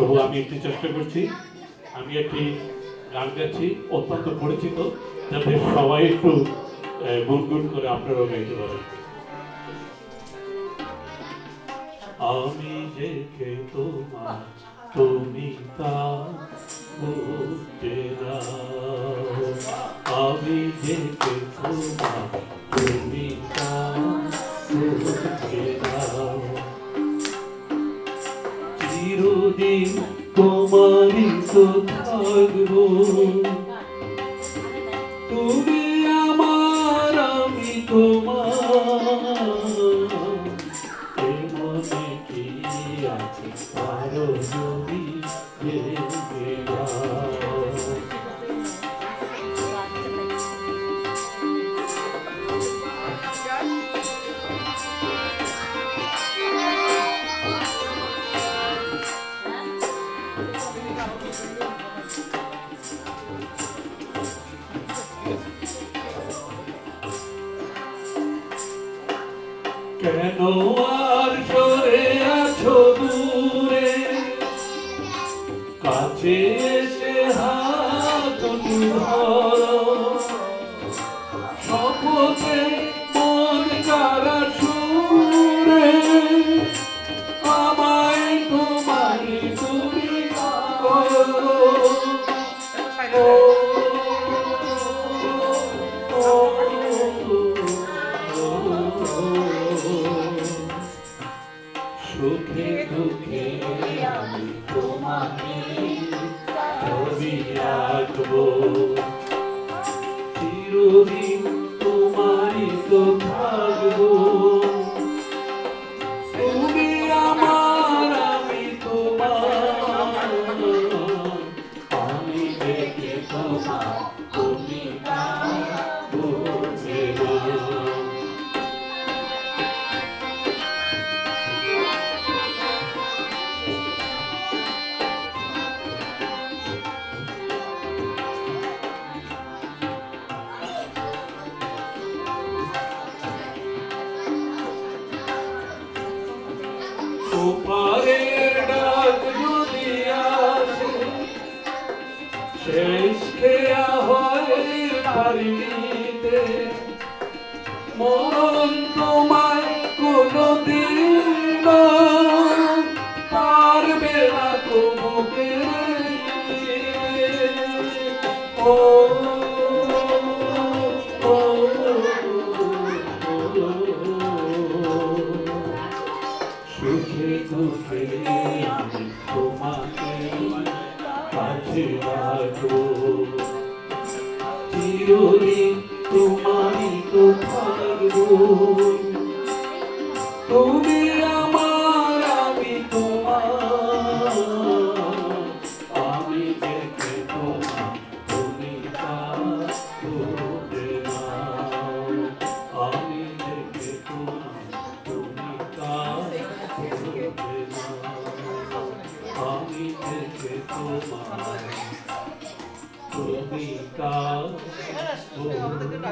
তবু আমি একটু চেষ্টা করছি। আমি একটি গান গাচ্ছি, অত্যন্ত পরিচিত, যাতে সবাই একটু গুনগুন করে আপনারাও গাইতে পারেন। আমি কে তোমার, তুমি তা আমি কে তোমার তোমারই তো থাকব কেন আর সরে আছো দূরে? কাছে এসে হাত ধরো। শপথে মন কারা সুখে দুঃখে আমি তোমাকে ছবি রাখব। চিরদিন ওপারের ডাক যদি আসে শেষ হয় পারিতে দুঃখে আমি তোমাকে কাছে রাখো চিরদিন তোমারই তো থাকব দেখে তোমার তুমি তা করবে না।